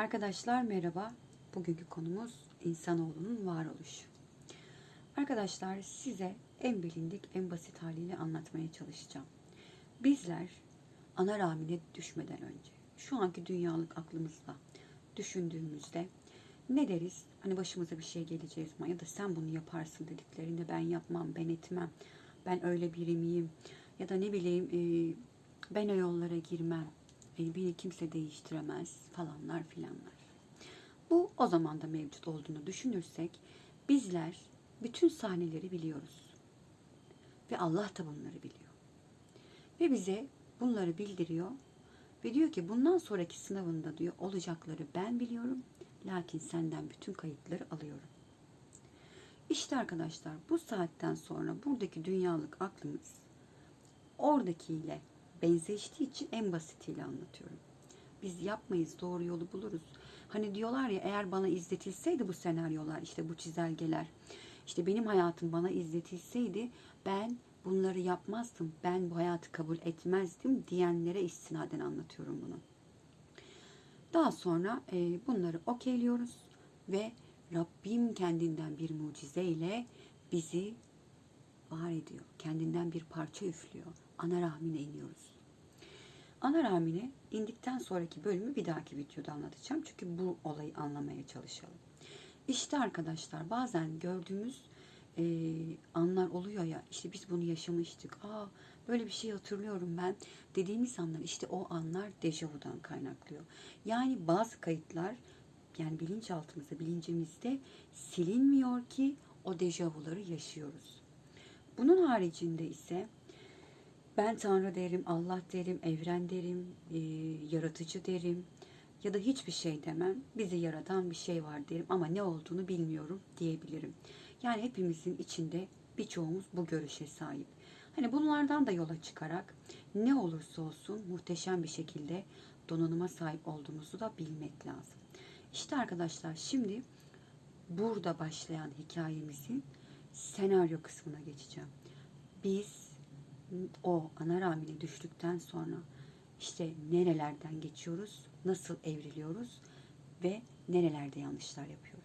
Arkadaşlar merhaba. Bugünkü konumuz insanoğlunun varoluşu. Arkadaşlar size en bilindik, en basit haliyle anlatmaya çalışacağım. Bizler ana rahmine düşmeden önce, şu anki dünyalık aklımızla düşündüğümüzde ne deriz? Hani başımıza bir şey geleceği zaman ya da sen bunu yaparsın dediklerinde ben yapmam, ben etmem, ben öyle biri miyim? Ya da ne bileyim ben o yollara girmem, e, beni kimse değiştiremez falanlar filanlar. Bu o zaman da mevcut olduğunu düşünürsek bizler bütün sahneleri biliyoruz. Ve Allah da bunları biliyor. Ve bize bunları bildiriyor ve diyor ki bundan sonraki sınavında diyor olacakları ben biliyorum. Lakin senden bütün kayıtları alıyorum. İşte arkadaşlar bu saatten sonra buradaki dünyalık aklımız oradakiyle benzeştiği için en basitiyle anlatıyorum. Biz yapmayız, doğru yolu buluruz. Hani diyorlar ya eğer bana izletilseydi bu senaryolar, işte bu çizelgeler, işte benim hayatım bana izletilseydi ben bunları yapmazdım, ben bu hayatı kabul etmezdim diyenlere istinaden anlatıyorum bunu. Daha sonra e, bunları okeyliyoruz ve Rabbim kendinden bir mucizeyle bizi var ediyor. Kendinden bir parça üflüyor. Ana rahmine iniyoruz. Ana rahmine indikten sonraki bölümü bir dahaki videoda anlatacağım. Çünkü bu olayı anlamaya çalışalım. İşte arkadaşlar bazen gördüğümüz e, anlar oluyor ya işte biz bunu yaşamıştık. Aa böyle bir şey hatırlıyorum ben dediğimiz anlar işte o anlar dejavudan kaynaklıyor. Yani bazı kayıtlar yani bilinçaltımızda bilincimizde silinmiyor ki o dejavuları yaşıyoruz. Bunun haricinde ise ben Tanrı derim, Allah derim, evren derim, e, yaratıcı derim ya da hiçbir şey demem. Bizi yaratan bir şey var derim ama ne olduğunu bilmiyorum diyebilirim. Yani hepimizin içinde birçoğumuz bu görüşe sahip. Hani bunlardan da yola çıkarak ne olursa olsun muhteşem bir şekilde donanıma sahip olduğumuzu da bilmek lazım. İşte arkadaşlar şimdi burada başlayan hikayemizin senaryo kısmına geçeceğim. Biz o ana rahmine düştükten sonra işte nerelerden geçiyoruz, nasıl evriliyoruz ve nerelerde yanlışlar yapıyoruz.